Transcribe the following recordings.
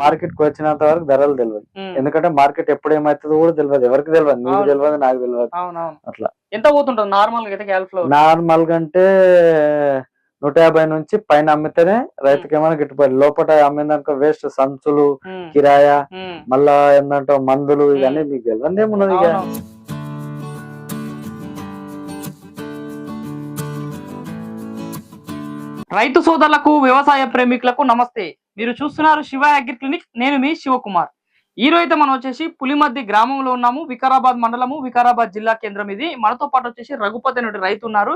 మార్కెట్కి వచ్చినంత వరకు ధరలు తెలియదు. ఎందుకంటే మార్కెట్ ఎప్పుడు ఏమవుతుందో కూడా తెలియదు ఎవరికి తెలియదు నీకు. తెలియదు నాకు తెలియదు అట్లా. ఎంత పోతుంటది నార్మల్గా నార్మల్గా అంటే నూట యాభై నుంచి పైన అమ్మితేనే రైతుకి ఏమైనా గిట్టుబడి లోపల అమ్మిందనుకో వేస్ట్. సంచులు కిరాయా మళ్ళా ఏంటంటే మందులు ఇవన్నీ మీకు తెలియదు ఏమున్నది ఇక. రైతు సోదరులకు వ్యవసాయ ప్రేమికులకు నమస్తే. మీరు చూస్తున్నారు శివ అగ్రి క్లినిక్. నేను మీ శివకుమార్. ఈ రోజు అయితే మనం వచ్చేసి పులిమద్ది గ్రామంలో ఉన్నాము. వికారాబాద్ మండలము వికారాబాద్ జిల్లా కేంద్రం ఇది. మనతో పాటు వచ్చేసి రఘుపతి అనే రైతు ఉన్నారు.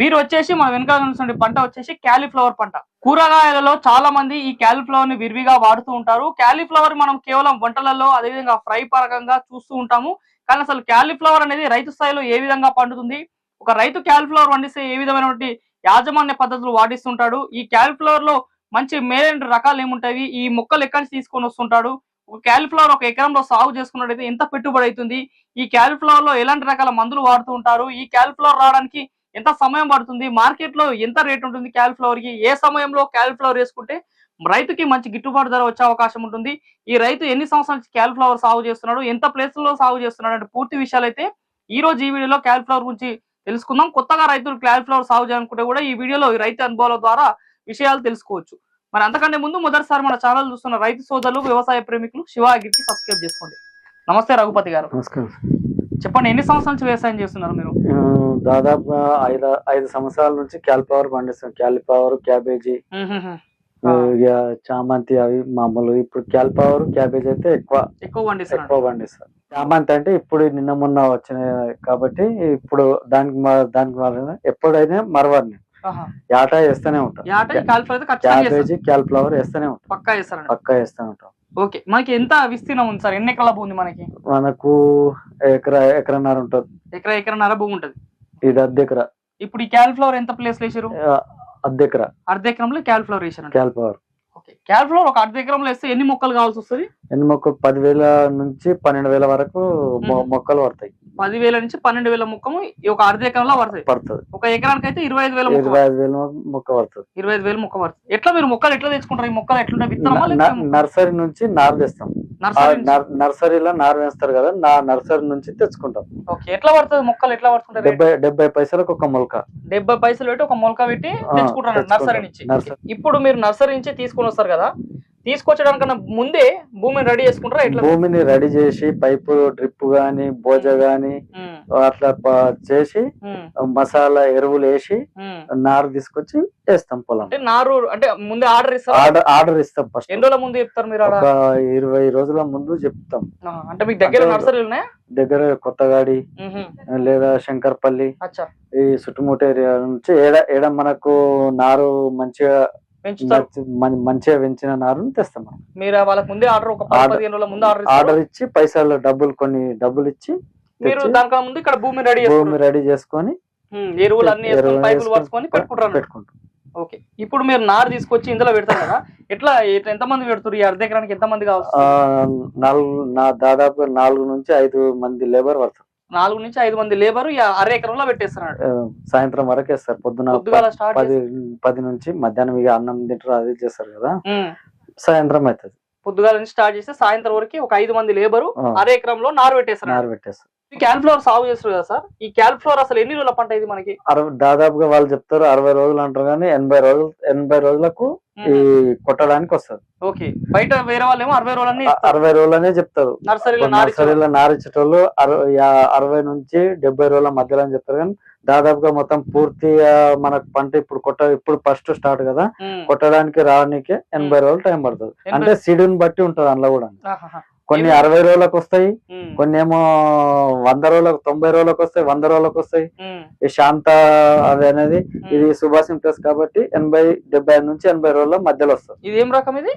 వీరు వచ్చేసి మన వెనకాల పంట వచ్చేసి క్యాలీఫ్లవర్ పంట. కూరగాయలలో చాలా మంది ఈ క్యాలీఫ్లవర్ని విరివిగా వాడుతూ ఉంటారు. క్యాలీఫ్లవర్ మనం కేవలం వంటలలో అదేవిధంగా ఫ్రై పరకంగా చూస్తూ ఉంటాము. కానీ అసలు క్యాలీఫ్లవర్ అనేది రైతు స్థాయిలో ఏ విధంగా పండుతుంది? ఒక రైతు క్యాలీఫ్లవర్ పండిస్తే ఏ విధమైనటువంటి యాజమాన్య పద్ధతులు వాడిస్తుంటాడు? ఈ క్యాలీఫ్లవర్లో మంచి మేలైన రకాలు ఏముంటాయి? ఈ మొక్కలు ఎక్కడి నుంచి తీసుకొని వస్తుంటాడు? ఒక క్యాలిఫ్లవర్ ఒక ఎకరంలో సాగు చేసుకున్నట్టయితే ఎంత పెట్టుబడి అవుతుంది? ఈ క్యాలిఫ్లవర్లో ఎలాంటి రకాల మందులు వాడుతూ ఉంటారు? ఈ క్యాలిఫ్లవర్ రావడానికి ఎంత సమయం పడుతుంది? మార్కెట్లో ఎంత రేట్ ఉంటుంది క్యాలిఫ్లవర్కి ఏ సమయంలో క్యాలిఫ్లవర్ వేసుకుంటే రైతుకి మంచి గిట్టుబాటు ధర వచ్చే అవకాశం ఉంటుంది? ఈ రైతు ఎన్ని సంవత్సరాల నుంచి క్యాలీఫ్లవర్ సాగు చేస్తున్నాడు? ఎంత ప్లేస్లో సాగు చేస్తున్నాడు? అంటే పూర్తి విషయాలు అయితే ఈ రోజు ఈ వీడియోలో క్యాలిఫ్లవర్ గురించి తెలుసుకుందాం. కొత్తగా రైతులు క్యాలిఫ్లవర్ సాగు చేయాలనుకుంటే కూడా ఈ వీడియోలో ఈ రైతు అనుభవాల ద్వారా విషయాలు తెలుసుకోవచ్చు. మరి అంతకంటే ముందు మొదటిసారి మన ఛానల్ చూస్తున్న రైతు సోదరులు వ్యవసాయ ప్రేమికులు శివ అగ్రికి సబ్స్క్రైబ్ చేసుకోండి. నమస్తే రఘుపతి గారు. నమస్కారం. చెప్పండి ఎన్ని సంవత్సరాల నుంచి వ్యవసాయం చేస్తున్నారు మీరు? ఆ, దాదాపుగా ఐదు ఐదు సంవత్సరాల నుంచి క్యాలిఫ్లవర్ పండిస్తాం క్యాలిఫ్లవర్ క్యాబేజీ. ఇక చామంతి అవి మామూలు. ఇప్పుడు క్యాలిఫ్లవర్ క్యాబేజీ అయితే ఎక్కువ ఎక్కువ పండిస్తున్నారు. ఎక్కువ పండిస్తారు చామంతి అంటే ఇప్పుడు నిన్న మొన్న వచ్చినాయి కాబట్టి ఇప్పుడు దానికి దానికి ఎప్పుడైనా మరవని. యాటా వేస్తూనే ఉంటాం. క్యాబేజీ క్యాలిఫ్లవర్ వేస్తూనే ఉంటాం. పక్కా చేస్తారండి పక్కా వేస్తూనే ఉంటాం. ఓకే. మనకి ఎంత విస్తీర్ణం ఉంది సార్? ఎన్ని ఎకరాల భూమి ఉంది మనకి? మనకు ఎకరా ఎకరన్నర ఉంటుంది. ఎకరా ఎకరన్నర భూమి ఉంటది. ఇది అర్ధ ఎకరా ఇప్పుడు ఈ క్యాలిఫ్లవర్ ఎంత ప్లేస్ వేసారు ఆ, అర్ధ ఎకరా అర్ధ ఎకరంలో క్యాలిఫ్లవర్ వేసారు క్యాలిఫ్లవర్. ఓకే. క్యాలిఫ్లవర్ ఒక అర్ధ ఎకరంలో వేస్తే ఎన్ని మొక్కలు కావాల్సి వస్తుంది? ఎన్ని మొక్కలు? పదివేల నుంచి పన్నెండు వేల వరకు. మొక్కలు పడతాయి పదివేల నుంచి పన్నెండు వేల మొక్కము ఈ ఒక అర్ధ ఎకరంలో పడుతుంది. పడుతుంది. ఒక ఎకరానికి అయితే ఇరవై ఐదు వేల మొక్క ఇరవై ఐదు వేల మొక్క పడుతుంది. ఇరవై ఐదు వేల మొక్క పడుతుంది. ఎట్లా మీరు మొక్కలు ఎట్లా తెచ్చుకుంటారు? ఈ మొక్కలు ఎట్లుంటాయి విత్తనమా న- లేకపోతే న- నర్సరీ నుంచి నారు తెస్తాం. నర్సరీలో నారు వేస్తారు కదా నా నర్సరీ నుంచి తెచ్చుకుంటాం. ఓకే ఎట్లా పడుతుంది? మొక్కలు ఎట్లా పడుతుంటాయి రేట్? డెబ్బై డెబ్బై పైసలకు ఒక మొలక. డెబ్బై పైసలు పెట్టి ఒక మొలక పెట్టి తెచ్చుకుంటారు తెచ్చుకుంటాం. నర్సరీ నుంచి. నర్సరీ. ఇప్పుడు మీరు నర్సరీ నుంచి తీసుకొని వస్తారు కదా తీసుకొచ్చడానికన్నా ముందే భూమిని రెడీ చేసుకుంటారా? ఎట్లా? భూమిని రెడీ చేసి పైపు డ్రిప్ గాని బోజ గాని అట్లా చేసి మసాలా ఎరువులు వేసి. నారు తీసుకొచ్చి వేస్తాం పొలం. అంటే నారు అంటే ముందే ఆర్డర్ ఇస్తారు ఆర్డర్ ఇస్తాం ఫస్ట్ ఎన్ని రోజుల ముందు చెప్తారు మీరు ఇరవై రోజుల ముందు చెప్తాం. అంటే మీకు దగ్గర నర్సరీలు ఉన్నాయా? దగ్గర కొత్తగాడి లేదా శంకర్పల్లి ఈ చుట్టుముట్టు ఏరియా నుంచి ఏడ ఏడ మనకు నారు మంచిగా మంచిగా పెంచిన నారుని తెస్తాం మనం. మీరు వాళ్ళకి ముందే ఆర్డర్ ఒక పదిహేను రోజుల ముందు ఆర్డర్ ఆర్డర్ ఇచ్చి పైసలు డబ్బులు కొన్ని డబ్బులు ఇచ్చి మీరు దానికన్నా ముందు ఇక్కడ భూమి రెడీ భూమి రెడీ చేసుకొని ఎరువులు అన్ని పైపులు పరుచుకొని పెట్టుకుంటారు. పెట్టుకుంటాం. ఓకే. ఇప్పుడు మీరు నారు తీసుకొచ్చి ఇందులో పెడతారు కదా ఎట్లా ఎట్లా- ఎంతమంది పెడుతారు ఈ అర్ధ ఎకరానికి ఎంతమంది కావచ్చు ఆ, నాలుగు నా దాదాపు నాలుగు నుంచి ఐదు మంది లేబర్ పడతారు నాలుగు నుంచి ఐదు మంది లేబర్ అర ఎకరంలో పెట్టేస్తున్నాడు సాయంత్రం వరకు వేస్తారు పొద్దున పది పది నుంచి మధ్యాహ్నం ఇక అన్నం తింటారు అది చేస్తారు కదా. సాయంత్రం అవుతుంది. పొద్దుగాల నుంచి స్టార్ట్ చేస్తే సాయంత్రం వరకు ఒక ఐదు మంది లేబరు అర ఎకరంలో నారు పెట్టేస్తున్నాడు నారు పెట్టేస్తారు. ఈ క్యాలిఫ్లవర్ సాగు చేస్తారు కదా సార్ ఈ క్యాలిఫ్లవర్ అసలు ఎన్ని రోజుల పంట ఇది మనకి? దాదాపుగా వాళ్ళు చెప్తారు అరవై రోజులు అంటారు కానీ ఎనభై రోజులు ఎనభై రోజులకు ఈ కొట్టడానికి వస్తుంది ఓకే. బయట వేరే అరవై రోజులన్నీ అ- అరవై రోజులనే చెప్తారు. నర్సరీలో నారిచ్చేటోళ్ళు అరవై నుంచి డెబ్బై రోజుల మధ్యలో అని చెప్తారు కానీ దాదాపుగా మొత్తం పూర్తిగా మనకు పంట ఇప్పుడు కొట్ట ఇప్పుడు ఫస్ట్ స్టార్ట్ కదా. కొట్టడానికి రావడానికి ఎనభై రోజులు టైం పడుతుంది. అంటే సీడుని బట్టి ఉంటది అందులో కూడా. కొన్ని అరవై రోజులకు వస్తాయి కొన్ని ఏమో వంద రోజులకు తొంభై రోజులకు వస్తాయి వంద రోజులకు వస్తాయి. ఈ శాంత అది అనేది. ఇది సుభాష్ ప్లస్ కాబట్టి ఎనభై డెబ్బై ఐదు నుంచి ఎనభై రోజుల మధ్యలో వస్తుంది. ఇది ఏం రకం ఇది?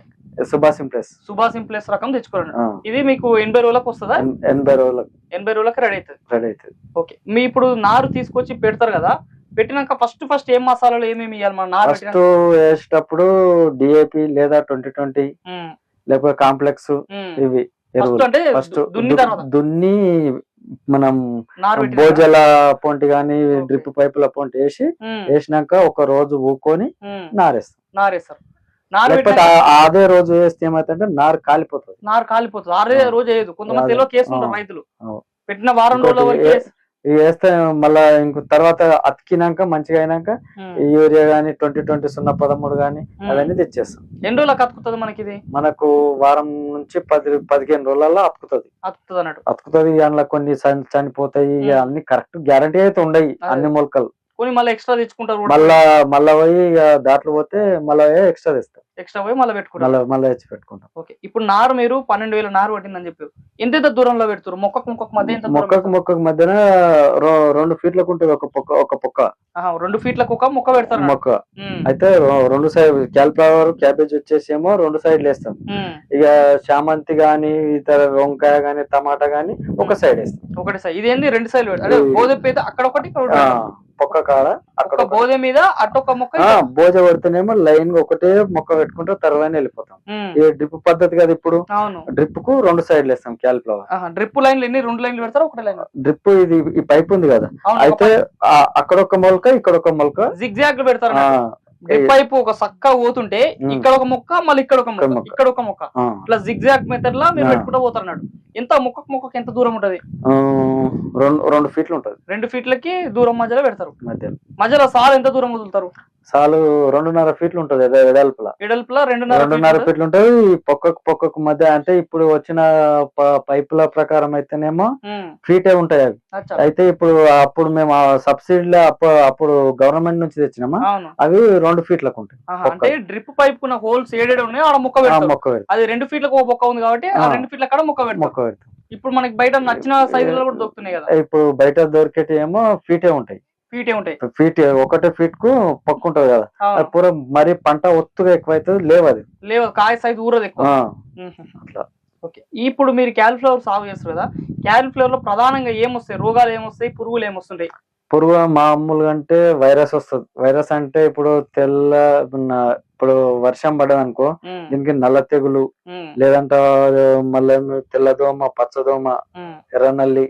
సుభాష్ ప్లస్ సుభాష్ ఇంప్లెస్ రకం తెచ్చుకోండి ఇది మీకు ఎనభై రోజులకు వస్తుందా? ఎనభై రోజులకు. ఎనభై రోజులకు రెడీ అవుతుంది. రెడీ అవుతుంది. ఓకే. మీ ఇప్పుడు నారు తీసుకొచ్చి పెడతారు కదా పెట్టినాక ఫస్ట్ ఫస్ట్ ఏం మసాలాలు ఏమేమి ఇవ్వాలి మన నారు ఫస్ట్? వేసేటప్పుడు డిఏపి లేదా ట్వంటీ ట్వంటీ లేకపోతే కాంప్లెక్స్. ఇవి. ఫస్ట్ దున్ని మనం? భోజల పొంటి గాని. డ్రిప్ పైపుల పొంటి వేసి వేసినాక ఒక రోజు ఊకొని నారేస్తాం. నారేస్తారు. లేకపోతే అదే రోజు వేస్తే ఏమైతుందంటే నారు కాలిపోతుంది. నారు కాలిపోతుంది. ఆరే ఆ. రోజు వేయదు. కొంతమంది అదే. రైతులు. పెట్టిన వారం రోజుల ఇవి వేస్తే మళ్ళా ఇంకో తర్వాత అతికినాక మంచిగా అయినాక. ఈ యూరియా గానీ ట్వంటీ ట్వంటీ సున్నా పదమూడు గానీ. అవన్నీ తెచ్చేస్తాం ఎన్ని రోజులకు అతుకుతుంది మనకి ఇది మనకు వారం నుంచి పది పదిహేను రోజులలో అతుకుతుంది అతుకుతుంది అన్నట్టు అతుకుతుంది అందులో కొన్ని చని- చనిపోతాయి. అన్ని కరెక్ట్ గ్యారంటీ అయితే ఉండయి. అన్ని మొలకలు కొన్ని మళ్ళీ ఎక్స్ట్రా తెచ్చుకుంటారు. మళ్ళా మళ్ళా పోయి దాంట్లో పోతే మళ్ళా ఎక్స్ట్రా తెస్తాం ఎక్స్ట్రా పోయి మళ్ళీ పెట్టుకుంటారు. మళ్ళా తెచ్చి పెట్టుకుంటాం ఓకే. ఇప్పుడు నారు మీరు పన్నెండు వేల నారు పట్టిందని చెప్పి ఎంత ఎంత దూరంలో పెడుతున్నారు మొక్కకు మొక్కకు మధ్య ఎంత మొక్కకు పెడతారు? మొక్కకు మధ్యన రెండు ఫీట్లకు ఉంటుంది ఒక పొక్క ఒక పొక్క. రెండు ఫీట్లకు ఒక మొక్క పెడతారు. మొక్క. అయితే రెండు సైడ్ క్యాలిఫ్లవర్ క్యాబేజ్ వచ్చేసి ఏమో రెండు సైడ్లు వేస్తాం. ఇక చామంతి గాని ఇతర వంకాయ గాని టమాటా గాని ఒక సైడ్ వేస్తాం. ఒకటి సార్ ఇదేంది? రెండు పెడతారు. అదే గోధుమ అక్కడ ఒకటి పొక్క కాడ అక్కడ. గోధుమ మీద అటొక మొక్క బోజ పడితేనేమో లైన్గా ఒకటే మొక్క పెట్టుకుంటే తర్వాత వెళ్ళిపోతాం. ఈ డ్రిప్ పద్ధతి కదా ఇప్పుడు? డ్రిప్కు రెండు సైడ్లు వేస్తాం క్యాలిఫ్లవర్. డ్రిప్ లైన్లు ఎన్ని? రెండు లైన్లు పెడతారు? ఒకటి లైన్ డ్రిప్ ఇది ఈ పైప్ ఉంది కదా. అయితే అక్కడ ఒక మొలక ఇక్కడ ఒక మొలక. జిగ్జాగ్ పెడతారు డ్రిప్ పైపు ఒక సక్క పోతుంటే. ఇక్కడ ఒక మొక్క మళ్ళీ ఇక్కడ ఒక మొక్క. ఇక్కడ ఒక మొక్క. ఇట్లా జిగ్జాగ్ మెథడ్ లా మీరు. పెట్టుకుంటూ పోతారు అన్నాడు ఎంత మొక్కకు మొక్కకు ఎంత దూరం ఉంటది? రెండు రెండు ఫీట్లు ఉంటది. రెండు ఫీట్లకి దూరం మధ్యలో పెడతారు. మధ్యలో. మధ్యలో సాల్ ఎంత దూరం వదులుతారు? సాలు రెండున్నర ఫీట్లు ఉంటది వెడల్పుల ఎడల్పులా రెండున్నర రెండున్నర ఫీట్లు? ఈ పొక్కకు పొక్కకు మధ్య అంటే ఇప్పుడు వచ్చిన పైపుల ప్రకారం అయితేనేమో ఫీటే ఉంటాయి అవి. అయితే ఇప్పుడు అప్పుడు మేము సబ్సిడీలో అప్పుడు గవర్నమెంట్ నుంచి తెచ్చినామా? అవి రెండు ఫీట్లకు ఉంటాయి. అంటే డ్రిప్ పైప్ కున్న హోల్స్ ఏడేడు ఉన్నాయి ఆడ మొక్క మొక్క అది రెండు ఫీట్లకు ఒక మొక్క ఉంది కాబట్టి ఆ. రెండు ఫీట్ల కాడ మొక్క మొక్క పెడతాం ఇప్పుడు మనకి బయట నచ్చిన సైజులలో కూడా దొరుకుతున్నాయి కదా. ఇప్పుడు బయట దొరికేటి ఏమో ఫీటే ఉంటాయి. ఫీటే ఉంటాయి ఫీట్ ఒకటే ఫీట్కు పక్క ఉంటది కదా అవును. అది పూర మరి పంట ఒత్తుగా ఎక్కువైతుంది లేవు అది లేవు కాయ సైజు ఊరదు ఎక్కువ. అట్లా ఓకే ఇప్పుడు మీరు క్యాలిఫ్లవర్ సాగు చేస్తారు కదా క్యాలిఫ్లవర్లో ప్రధానంగా ఏమొస్తాయి రోగాలు ఏమొస్తాయి పురుగులు ఏమొస్తుంటాయి పురుగు మామూలుగా అంటే వైరస్ వస్తుంది వైరస్ అంటే ఇప్పుడు తెల్ల ఇప్పుడు వర్షం పడదు అనుకో. దీనికి నల్ల తెగులు. లేదంటే మళ్ళీ తెల్లదోమ పచ్చదోమ. ఎర్రనల్లి.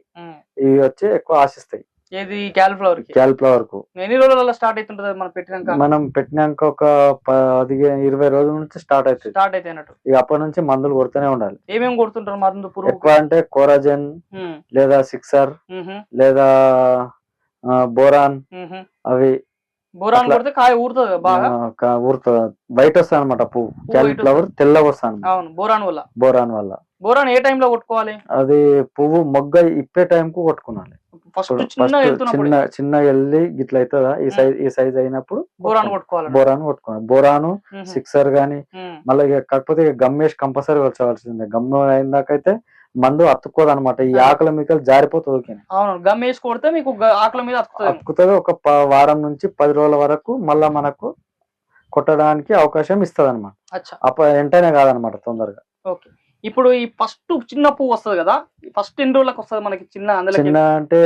ఇవి వచ్చి ఎక్కువ ఆశిస్తాయి ఏది క్యాలిఫ్లవర్ క్యాలిఫ్లవర్కు. ఎన్ని రోజులలో స్టార్ట్ అవుతుంటది మనం పెట్టినాక? మనం పెట్టినాక ఒక పదిహేను ఇరవై రోజుల నుంచి స్టార్ట్ అవుతుంది. స్టార్ట్ అయితే అన్నట్టు. ఇక అప్పటి నుంచి మందులు కొడుతూనే ఉండాలి. ఏమేమి కొడుతుంటారు మందు పురుగు? ఎక్కువ అంటే కోరాజెన్. లేదా సిక్సర్. లేదా బోరాన్. అవి బోరాన్. కొడితే కాయ ఊరుతుంది బాగా? ఆ, క- ఊరుతా బయట వస్తాయి అనమాట పువ్వు. క్యాలిఫ్లవర్ తెల్లగా వస్తాను అవును బోరాన్ వల్ల. బోరాన్ వల్ల. బోరాన్ ఏ time లో కొట్టుకోవాలి? అది పువ్వు మొగ్గ ఇప్పే టైం కు కొట్టుకున్నాలి. ఫస్ట్ చిన్న చిన్న చిన్న వెళ్ళి గిట్ల అవుతుందా ఈ సైజ్ ఈ సైజ్ అయినప్పుడు బోరాన్ కొట్టుకోవాలి బోరాన్ కొట్టుకున్నాను బోరాను. సిక్సర్ గానీ. మళ్ళీ కాకపోతే ఇక గమ్మేసి కంపల్సరీ వచ్చవలసిందే గమ్మ అయిందాకైతే మందు అతుక్కోదు అనమాట ఈ. ఆకలి మీకలు జారిపోతుంది. అవును. గమ్ వేసి కొడితే మీకు ఆకుల మీద అతుకుతుంది. ఒక వారం నుంచి పది రోజుల వరకు మళ్ళా మనకు కొట్టడానికి అవకాశం ఇస్తుంది అనమాట అచ్చా. అప్ప వెంటనే కాదనమాట తొందరగా. ఓకే. ఇప్పుడు ఈ ఫస్ట్ చిన్న పువ్వు వస్తుంది కదా ఫస్ట్ ఎన్ని రోజులకు వస్తుంది మనకి చిన్న అందులో చిన్న అంటే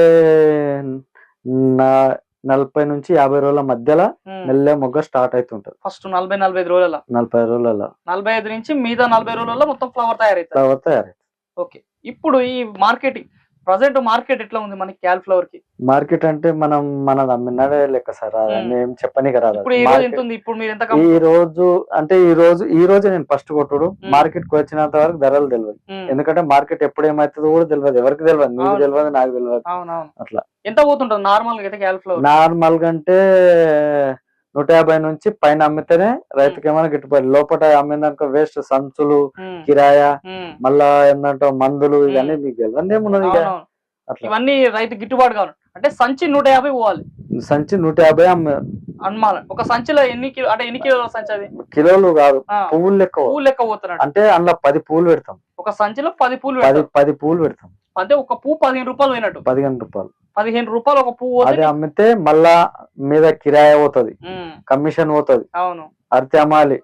నలభై నుంచి యాభై రోజుల మధ్యలో మెల్లె మొగ్గ స్టార్ట్ అవుతుంటది ఫస్ట్ నలభై నలభై ఐదు రోజుల నలభై రోజులలో. నలభై ఐదు నుంచి మిగతా నలభై రోజులలో మొత్తం ఫ్లవర్ తయారైతుంది. తర్వాత తయారై ఓకే. ఇప్పుడు ఈ మార్కెటింగ్ ప్రజెంట్ మార్కెట్ ఎట్లా ఉంది మనకి క్యాలిఫ్లవర్కి? మార్కెట్ అంటే మనం మనది అమ్మినడే లెక్క సార్. ఏం చెప్పనీకి రాదు ఇప్పుడు ఈ రోజు ఎంత ఉంది? ఇప్పుడు మీరు ఎంత కమ్- ఈ రోజు అంటే ఈ రోజు ఈ రోజు నేను ఫస్ట్ కొట్టుడు. మ్మ్. మార్కెట్కి వచ్చినంత వరకు ధరలు తెలియదు. ఉమ్, ఎందుకంటే మార్కెట్ ఎప్పుడు ఏమవుతుందో కూడా తెలియదు. ఎవరికి తెలియదు? నీకు. తెలియదు నాకు తెలియదు. అట్లా. ఎంత పోతుంటది? నార్మల్గా అయితే క్యాలిఫ్లవర్ నార్మల్గా అంటే నూట యాభై నుంచి పైన అమ్మితేనే రైతుకి ఏమైనా గిట్టుబడి లోపల అమ్మిందనుకో వేస్ట్ సంచులు కిరాయా మళ్ళా ఏంటంటే మందులు ఇవన్నీ మీకు తెలియదు. ఏమున్నది ఇవన్నీ రైతు గిట్టుబాటు కావాలి. అంటే సంచి నూట యాభై పోవాలి. సంచి నూట యాభై అన్నమాట ఒక సంచిలో ఎన్ని కిలో అంటే ఎన్ని కిలోల సంచి అది? కిలోలు కాదు పువ్వులు లెక్క పువ్వు లెక్క పోతున్నాడు. అంటే అందులో పది పూలు పెడతాం. ఒక సంచిలో పది పూలు పది పూలు పెడతాం. అంటే ఒక పువ్వు పదిహేను రూపాయలు పోయినట్టు. పదిహేను రూపాయలు. పదిహేను రూపాయలు ఒక పువ్వు అది అమ్మితే మళ్ళా మీద కిరాయి పోతుంది కమిషన్ పోతుంది అవును. అర్తి అమ్మాలి.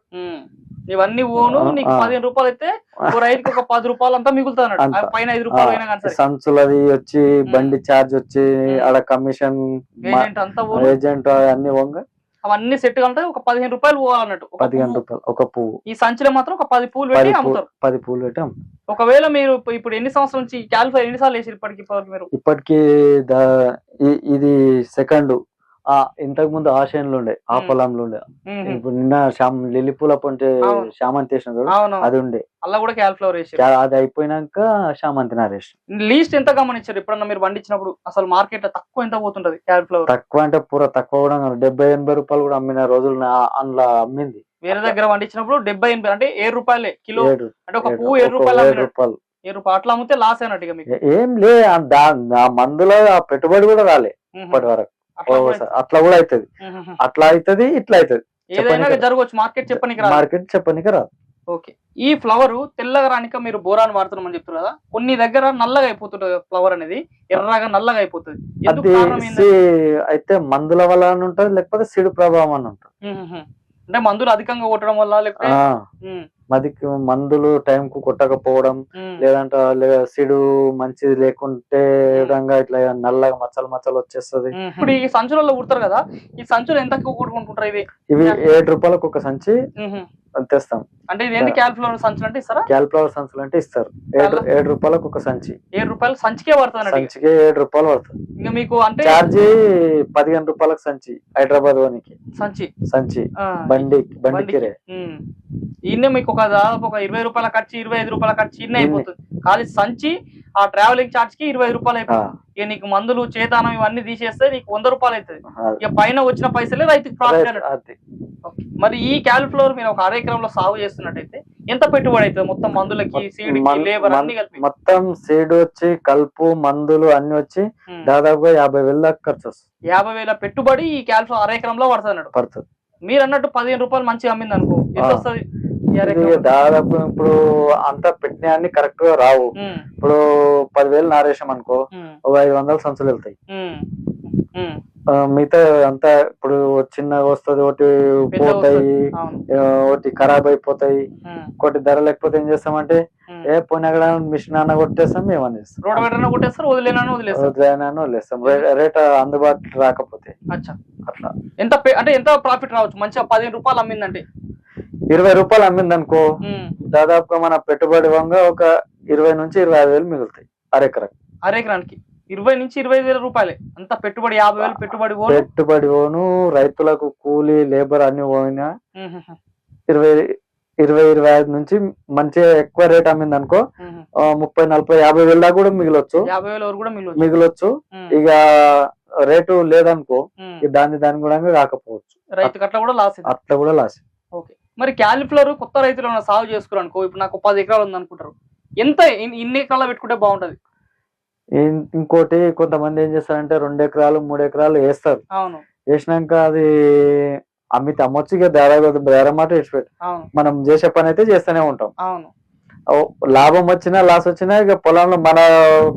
ఇవన్నీ ఓను నీకు. పదిహేను రూపాయలు అయితే రైతుకి ఒక పది రూపాయలు అంతా మిగులుతాడు. పైన ఐదు రూపాయలు అయినా సంచులది వచ్చి బండి ఛార్జ్ వచ్చి. ఆడ కమిషన్ ఏజెంట్ అంతా ఓను ఏజెంట్ అన్ని వంగ. అవన్నీ సెట్ కంటే ఒక పదిహేను రూపాయలు పోవాలన్నట్టు. పదిహేను. రూపాయలు ఒక పువ్వు. ఈ సంచిలో మాత్రం ఒక పది పూలు పెట్టి అమ్ముతారు. పది పూలు పెట్టి. ఒకవేళ మీరు ఇప్పు- ఇప్పుడు ఎన్ని సంవత్సరాల నుంచి క్యాలిఫై ఎన్నిసార్లు వేసి ఇప్పటికి మీరు? ఇప్పటికి ఇది సెకండ్. ఇంతకు ముందు ఆ చేనులు ఉండే ఆ. పొలంలో ఉండే. ఇప్పుడు నిన్న శామ్ లిల్లీ పూల పొంటే. శామంతి వేసిన చూడు అది ఉండే. అలా కూడా క్యాలిఫ్లవర్ వేసారు. చా- అది అయిపోయినాక శామంతి నారేసి లీస్ట్ ఎంత గమనించారు? ఎప్పుడన్నా మీరు పండించినప్పుడు అసలు మార్కెట్లో తక్కువ ఎంత పోతుంటది క్యాలిఫ్లవర్? తక్కువ అంటే పూర తక్కువ కూడా. డెబ్బై ఎనభై రూపాయలు కూడా అమ్మిన రోజులు అందులో అమ్మింది. వేరే దగ్గర పండించినప్పుడు డెబ్బై ఎనభై అంటే ఏడు రూపాయలే కిలో. అంటే ఒక పువ్వు ఏడు రూపాయలు. రూపాయలు. ఏడు రూపాయలు. అట్లా అమ్మితే లాస్ అయినట్టుగా మీకు. ఏ- లే మందులో ఆ పెట్టుబడి కూడా రాలే. ఇప్పటి వరకు. అట్లా కూడా అవుతుంది. అట్లా అవుతుంది ఇట్లా అవుతుంది జరగవచ్చు మార్కెట్ చెప్పనికి మార్కెట్ చెప్పనీకి రాదు. ఓకే. ఈ ఫ్లవర్ తెల్లగా రానిక మీరు బోరాన్ వాడుతున్నామని చెప్తారు కదా కొన్ని దగ్గర నల్లగా అయిపోతుంటది ఫ్లవర్ అనేది ఎర్రగా నల్లగా అయిపోతుంది. అది అయితే మందుల వల్ల అని ఉంటది లేకపోతే సిడు ప్రభావం అని ఉంటుంది. అంటే మందులు అధికంగా కొట్టడం వల్ల లేకపోతే మదికి మందులు టైం కు కొట్టకపోవడం లేదంటే సిడు మంచిది లేకుంటే విధంగా ఇట్లా నల్లగా మచ్చలు మచ్చలు వచ్చేస్తది. ఇప్పుడు ఈ సంచులలో కుడతారు కదా ఈ సంచులు ఎంత కొట్టుకుంటారు ఇవి? ఇవి ఏడు రూపాయలకు ఒక సంచి. తెస్తాం. అంటే ఇది క్యాల్ఫ్లవర్ సంచులు అంటే ఇస్తారా? క్యాలిఫ్లవర్ సంచులు అంటే ఇస్తారు. ఏడు రూపాయలకు ఒక సంచి. ఏడు రూపాయలు సంచికే పడుతుంది సంచికి ఏడు రూపాయలు పడుతుంది. ఇంకా మీకు అంటే ఛార్జీ పదిహేను రూపాయలకు సంచి హైదరాబాద్ వానికి. సంచి. సంచి. బండి. బండికిరే. ఉమ్. ఈయనే మీకు ఒక దాదాపు ఒక ఇరవై రూపాయల ఖర్చు ఇరవై ఐదు రూపాయల ఖర్చు ఇన్ని అయిపోతుంది. ఖాళీ సంచి ఆ ట్రావెలింగ్ ఛార్జ్కి ఇరవై రూపాయలు అయిపోతుంది. ఇక నీకు మందులు చేతానం ఇవన్నీ తీసేస్తే నీకు వంద రూపాయలు అవుతుంది. ఇక పైన వచ్చిన పైసలే రైతుకి ప్రాఫిట్ అన్నట్టు. మరి ఈ క్యాలిఫ్లవర్ మీరు ఒక అర ఎకరంలో సాగు చేస్తున్నట్టయితే ఎంత పెట్టుబడి అవుతుంది మొత్తం మందులకి సీడ్ లేబర్ అన్ని కలిపి? మొత్తం సీడ్ వచ్చి కలుపు మందులు అన్ని వచ్చి. దాదాపుగా యాభై వేల ఖర్చు వస్తుంది. యాభై వేల పెట్టుబడి ఈ క్యాలిఫ్లవర్ అర ఎకరంలో పడుతుంది పడుతుంది. మీరు అన్నట్టు పదిహేను రూపాయలు మంచిగా అమ్మింది అనుకో ఎంత. వస్తుంది? దాదాపు ఇప్పుడు అంతా పెట్టిన అన్ని కరెక్ట్గా రావు. ఇప్పుడు పదివేలు నారేసాం అనుకో ఒక ఐదు వందల సంచులు వెళ్తాయి. మిగతా అంతా ఇప్పుడు చిన్నగా వస్తుంది ఒకటి పోతాయి ఒకటి ఖరాబ్ అయిపోతాయి. ఒకటి ధర లేకపోతే ఏం చేస్తామంటే. ఏ అక్కడ మిషన్ అన్న కొట్టేస్తాం మేము అనేస్తాం వదిలేనని వదిలేస్తాం. రేట్ అందుబాటులో రాకపోతే. అట్లా. ఎంత అంటే ఎంత ప్రాఫిట్ రావచ్చు? మంచిగా పదిహేను రూపాయలు అమ్మిందంటే. ఇరవై రూపాయలు అమ్మింది అనుకో దాదాపుగా మన పెట్టుబడి వంగ ఒక ఇరవై నుంచి ఇరవై ఐదు వేలు మిగులుతాయి అరెకరకు అర ఎకరానికి. ఇరవై నుంచి ఇరవై వేల రూపాయలే. అంత పెట్టుబడి యాభై వేలు పెట్టుబడి పోను పెట్టుబడి పోను రైతులకు కూలీ లేబర్ అన్ని పోయినా ఇరవై ఇరవై ఇరవై ఐదు నుంచి మంచిగా ఎక్కువ రేట్ అమ్మింది అనుకో ముప్పై నలభై యాభై వేల దాకా కూడా మిగిలొచ్చు. యాభై వేల వరకు కూడా మిగిలి మిగిలొచ్చు. ఇక రేటు లేదనుకో దాని దాని కూడా కాకపోవచ్చు. రైతుకి అట్లా కూడా లాస్ అట్లా కూడా లాస్. మరి క్యాలిఫ్లవర్ కొత్త రైతులు ఏమైనా సాగు చేసుకోరు అనుకో ఇప్పుడు నాకు పది ఎకరాలు ఉంది అనుకుంటారు ఎంత ఇన్- ఇన్ని ఎకరాలు పెట్టుకుంటే బాగుంటది? ఇంకోటి కొంతమంది ఏం చేస్తారంటే రెండు ఎకరాలు మూడు ఎకరాలు వేస్తారు. అవును. వేసినాక అది అమ్మితే అమ్మొచ్చు ఇక దాదాపు బేర మాట ఇచ్చిపెట్టి మనం చేసే పని అయితే చేస్తూనే ఉంటాం. అవును. లాభం వచ్చినా లాస్ వచ్చినా ఇక పొలంలో మన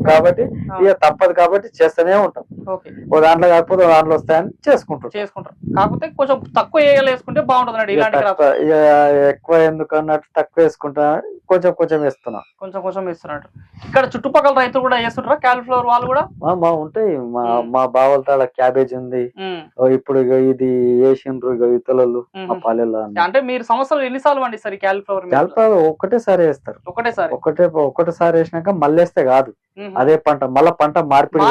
కాబట్టి ఇక తప్పదు కాబట్టి చేస్తూనే ఉంటాం. ఓకే. ఓ దాంట్లో కాకపోతే దాంట్లో వస్తాయని చేసుకుంటాం. చేసుకుంటారు కాకపోతే కొంచెం తక్కువ వేసుకుంటే బాగుంటుంది ఎక్కువ ఎందుకు అన్నట్టు తక్కువ వేసుకుంటా కొంచెం కొంచెం వేస్తున్నాం. కొంచెం కొంచెం వేస్తున్నట్టు. ఇక్కడ చుట్టుపక్కల రైతులు కూడా వేస్తుంటారా? క్యాలిఫ్లవర్ వాళ్ళు కూడా? మా ఉంటాయి. మా. మా బావల తాడ క్యాబేజ్ ఉంది. ఇప్పుడు ఇది వేసిండ్రు ఇక ఇతరులు. మా పాలెల్లో అంటే మీరు సంవత్సరాలు ఎన్నిసార్లు పండిస్తారు క్యాలిఫ్లవర్ మీరు? కలప ఒకటేసారి వేస్తారు ఒకటేసారి. ఒకటే ఒకటేసారి వేసినాక మళ్ళీ వేస్తే కాదు. అదే పంట మళ్ళా పంట మార్పిడి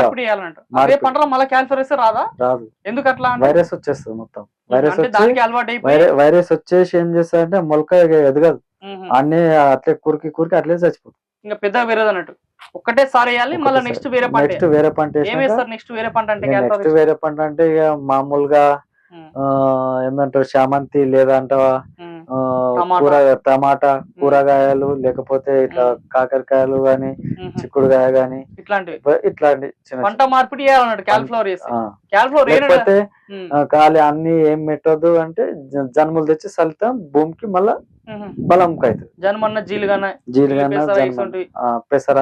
అదే. పంటలో మళ్ళీ క్యాలిఫ్లవర్ వేస్తే రాదా? రాదు. ఎందుకు అట్లా అంటే? వైరస్ వచ్చేస్తుంది మొత్తం. వైరస్ వైరస్ వచ్చేసి ఏం చేస్తారంటే మొలక ఎదగదు. అన్ని అట్లే కురికి కురికి అట్లే చచ్చిపోతుంది. ఇంకా పెద్దగా వేరేది అన్నట్టు. ఒకటేసారి వేయాలి మళ్ళీ. నెక్స్ట్ వేరే పంట నెక్స్ట్ వేరే పంట నెక్స్ట్ వేరే పంట అంటే నెక్స్ట్ వేరే పంట అంటే ఇక మామూలుగా ఏందంటారు? చామంతి లేదంటావా? ఆ, టమాటా. కూర టమాటా కూరగాయలు లేకపోతే ఇట్లా. కాకరకాయలు గాని చిక్కుడుకాయ గాని ఇట్లాంటివి. ఇట్లా- ఇట్లాంటి చిన్న పంట మార్పిడి లేకపోతే ఖాళీ అన్ని ఏం పెట్టొద్దు అంటే జనుములు తెచ్చి సలితం భూమికి మళ్ళా బలం అవుతుంది జన్మన్న జీలుగాన జీలుగన్న పెసర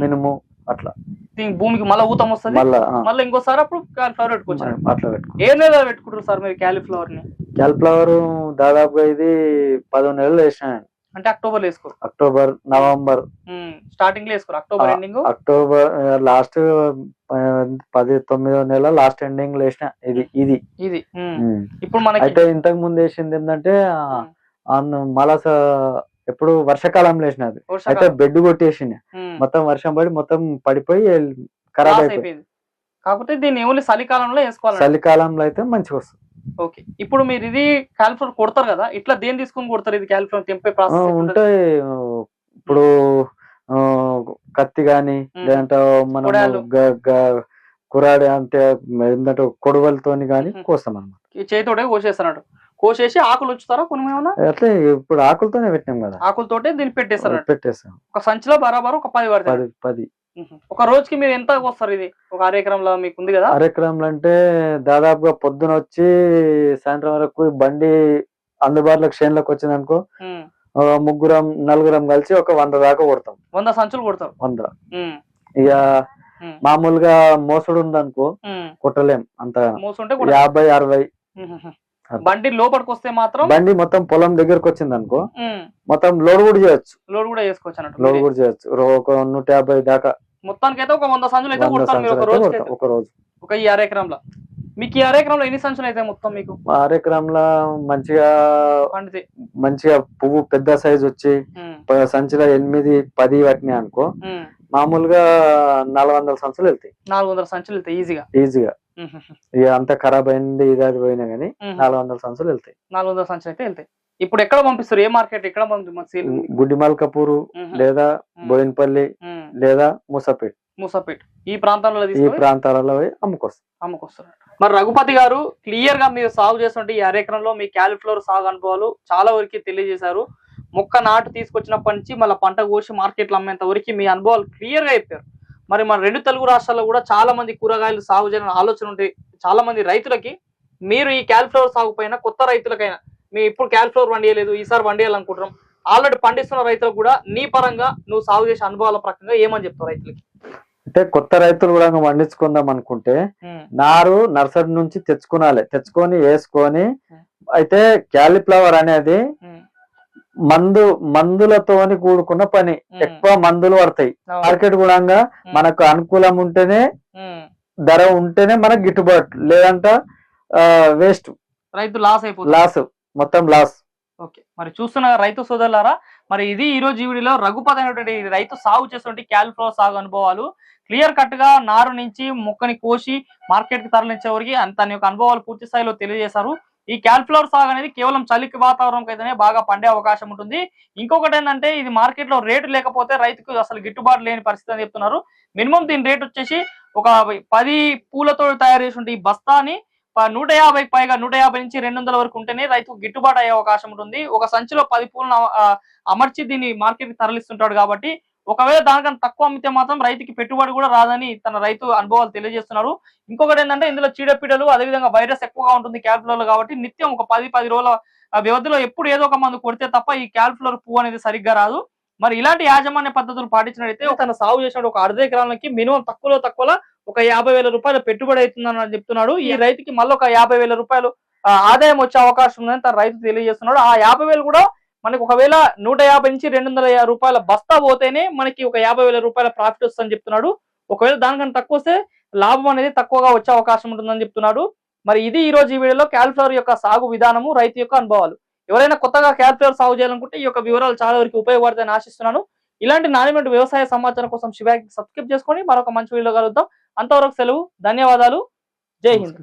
మినుము అట్లా. దీనికి భూమికి మళ్ళీ ఊతం వస్తుంది. మళ్ళా ఇంకోసారి అప్పుడు క్యాలిఫ్లవర్ పెట్టుకోవచ్చు అట్లా పెట్టుకో ఏ నెల పెట్టుకుంటారు సార్ మీరు క్యాలిఫ్లవర్ని? క్యాలిఫ్లవర్ దాదాపుగా ఇది పదో నెలలు వేసినాను అంటే అక్టోబర్ వేసుకోరు. October November. స్టార్టింగ్లో వేసుకోరు. అక్టోబర్ ఎండింగ్ అక్టోబర్ లాస్ట్ పది తొమ్మిదో నెల లాస్ట్ ఎండింగ్లో వేసిన ఇది ఇది. ఇది. ఇప్పుడు మనకి అయితే ఇంతకు ముందు వేసింది ఏంటంటే మలస ఎప్పుడు వర్షాకాలంలో వేసిన అది. అయితే. బెడ్ కొట్టేసిన ఉమ్. మొత్తం వర్షం పడి మొత్తం పడిపోయి ఖరాబ్ అయిపోయింది. కాకపోతే దీన్ని ఓన్లీ చలికాలంలో వేసుకోవాలి చలికాలంలో అయితే మంచిగా వస్తుంది. ఓకే. ఇప్పుడు మీరు ఇది క్యాలిఫ్లవర్ కొడతారు కదా ఇట్లా దేని తీసుకొని కొడతారు ఇది క్యాలిఫ్లవర్ తెంపే ప్రాసెస్ ఉంటాయి. ఇప్పుడు కత్తి గాని. లేదంటే మనం కురాడి అంటే ఏంటంటే కొడవలతోని గాని. కోస్తాం అన్నమాట. చేతితోటే కోసేస్తాడు కోసేసి ఆకులు ఉంచుతారా కొన్ని అట్లే ఇప్పుడు ఆకులతోనే పెట్టినాం కదా. ఆకులతోటే దీన్ని పెట్టేస్తారు పెట్టేస్తాం ఒక సంచిలో బరాబర్ ఒక పది పడుతుంది పది. ఒక రోజుకి మీరు ఎంత వస్తారు ఇది? ఒక అర ఎకరంలో మీకు ఉంది కదా? అరెకరంలు అంటే దాదాపుగా పొద్దున వచ్చి సాయంత్రం వరకు బండి అందుబాటులోకి చేనులోకి వచ్చింది అనుకో. ముగ్గురం నలుగురం కలిసి ఒక వంద దాకా కొడతాం. వంద సంచులు కొడతారు. వంద. ఇక మ్మ్. మామూలుగా మోసడు ఉందనుకో. కొట్టలేం అంత యాభై అరవై. బండి లోపలికి వస్తే మాత్రం బండి మొత్తం పొలం దగ్గరకు వచ్చింది అనుకో. మొత్తం లోడ్ కూడా చేయొచ్చు. లోడ్ కూడా చేసుకోవచ్చు అన్నట్టు లోడ్. కూడా చేయొచ్చు. ఒక నూట యాభై దాకా. మొత్తానికి అయితే ఒక వంద సంచులు అయితే మీరు ఒక రోజు ఒక రోజు. ఒక ఈ అర ఎకరంలో. మీకు ఈ అర ఎకరంలో ఎన్ని సంచులు అయితే మొత్తం మీకు? అరెకరంలో మంచిగా పండితే. మంచిగా పువ్వు పెద్ద సైజ్ వచ్చి సంచిలో ఎనిమిది పది పట్టినాయి అనుకో మ్మ్. మామూలుగా నాలుగు వందల సంచులు వెళ్తాయి. నాలుగు వందల సంచులు వెళ్తాయి ఈజీగా. ఈజీగా. ఇక అంత ఖరాబ్ అయింది ఇది అది పోయినా గానీ. నాలుగు వందల సంచులు వెళ్తాయి. నాలుగు వందల సంచులు అయితే వెళ్తాయి. ఇప్పుడు ఎక్కడ పంపిస్తారు? ఏ మార్కెట్ ఎక్కడ పంపిస్తారు గుడ్డి మల్కపూరు లేదా బోయినపల్లి లేదా ముసాపేట్. మూసాపేట్. ఈ ప్రాంతంలో ఈ ప్రాంతాలలో పోయి అమ్ముకొస్తాం అమ్ముకొస్తారు. మరి రఘుపతి గారు క్లియర్గా మీరు సాగు చేస్తుంటే ఈ అరెకరంలో మీ క్యాలిఫ్లవర్ సాగు అనుభవాలు చాలా వరకు తెలియజేశారు. మొక్క నాటు తీసుకొచ్చినప్పటి నుంచి మళ్ళీ పంట కోసి మార్కెట్లో అమ్మేంత వరకు మీ అనుభవాలు క్లియర్గా చెప్పారు. మరి మన రెండు తెలుగు రాష్ట్రాల్లో కూడా చాలా మంది కూరగాయలు సాగు చేయాలని ఆలోచన ఉంటే చాలా మంది రైతులకి మీరు ఈ క్యాలిఫ్లవర్ సాగు పైన కొత్త రైతులకైనా మేము ఇప్పుడు క్యాలిఫ్లవర్ పండియలేదు ఈసారి పండియాలనుకుంటున్నాం ఆల్రెడీ పండిస్తున్న రైతులకు కూడా నీ పరంగా నువ్వు సాగు చేసే అనుభవాల ప్రకారంగా ఏమని చెప్తావు రైతులకి? అంటే కొత్త రైతులు కూడా పండించుకుందాం అనుకుంటే నారు నర్సరీ నుంచి తెచ్చుకునాలి తెచ్చుకొని వేసుకొని అయితే క్యాలిఫ్లవర్ అనేది మందు మందులతోని కూడుకున్న పని. ఎక్కువ మందులు పడతాయి. మార్కెట్ కూడా మనకు అనుకూలం ఉంటేనే ధర ఉంటేనే మనకు గిట్టుబాటు. లేదంట వేస్ట్ రైతు లాస్ అయిపోతుంది. లాస్ మొత్తం లాస్ ఓకే. మరి చూస్తున్న రైతు సోదరులారా మరి ఇది ఈ రోజు ఈ వీడియోలో రఘుపతి అనేటువంటి రైతు సాగు చేస్తున్న క్యాలిఫ్లవర్ సాగు అనుభవాలు. క్లియర్ కట్గా నారు నుంచి మొక్కని కోసి మార్కెట్కి తరలించే వరకు తన యొక్క అనుభవాలు పూర్తి స్థాయిలో తెలియజేశారు. ఈ క్యాల్ఫ్లవర్ సాగు అనేది కేవలం చలికి వాతావరణం అయితేనే బాగా పండే అవకాశం ఉంటుంది. ఇంకొకటి ఏంటంటే ఇది మార్కెట్లో రేటు లేకపోతే రైతుకు అసలు గిట్టుబాటు లేని పరిస్థితి అని చెప్తున్నారు. మినిమం దీని రేట్ వచ్చేసి ఒక పది పూలతో తయారు చేసి ఈ బస్తాని ప- నూట యాభైకి పైగా నూట యాభై నుంచి రెండు వందల వరకు ఉంటేనే రైతుకు గిట్టుబాటు అయ్యే అవకాశం ఉంటుంది. ఒక సంచిలో పది పూలను అమర్చి దీన్ని మార్కెట్కి తరలిస్తుంటాడు కాబట్టి ఒకవేళ దానికన్నా తక్కువ అమ్మితే మాత్రం రైతుకి పెట్టుబడి కూడా రాదని తన రైతు అనుభవాలు తెలియజేస్తున్నారు. ఇంకొకటి ఏంటంటే ఇందులో చీడపీడలు అదేవిధంగా వైరస్ ఎక్కువగా ఉంటుంది క్యాల్ఫ్లవర్ కాబట్టి నిత్యం ఒక పది పది రోజుల వ్యవధిలో ఎప్పుడు ఏదో ఒక మందు కొడితే తప్ప ఈ క్యాల్ఫ్లవర్ పువ్వు అనేది సరిగ్గా రాదు. మరి ఇలాంటి యాజమాన్య పద్ధతులు పాటించినట్లయితే తన సాగు చేసిన ఒక అర్ధ ఎకరాలకి మినిమం తక్కువలో తక్కువలో ఒక యాభై వేల రూపాయలు పెట్టుబడి అవుతుందని చెప్తున్నాడు. ఈ రైతుకి మళ్ళీ ఒక యాభై వేల రూపాయలు ఆదాయం వచ్చే అవకాశం ఉందని తన రైతు తెలియజేస్తున్నాడు. ఆ యాభై వేలు కూడా మనకి ఒకవేళ నూట యాభై నుంచి రెండు వందల రూపాయల బస్తా పోతేనే మనకి ఒక యాభై వేల రూపాయల ప్రాఫిట్ వస్తుందని చెప్తున్నాడు. ఒకవేళ దానికన్నా తక్కువ వస్తే లాభం అనేది తక్కువగా వచ్చే అవకాశం ఉంటుందని చెప్తున్నాడు. మరి ఇది ఈ రోజు ఈ వీడియోలో క్యాలిఫ్లవర్ యొక్క సాగు విధానము రైతు యొక్క అనుభవాలు. ఎవరైనా కొత్తగా క్యాలిఫ్లవర్ సాగు చేయాలనుకుంటే ఈ యొక్క వివరాలు చాలా వరకు ఉపయోగపడతాయని ఆశిస్తున్నాను. ఇలాంటి నాణ్యమైన వ్యవసాయ సమాచారం కోసం శివాకి సబ్స్క్రైబ్ చేసుకొని మరొక మంచి వీడియో కలుద్దాం. అంతవరకు సెలవు ధన్యవాదాలు. జై హింద్.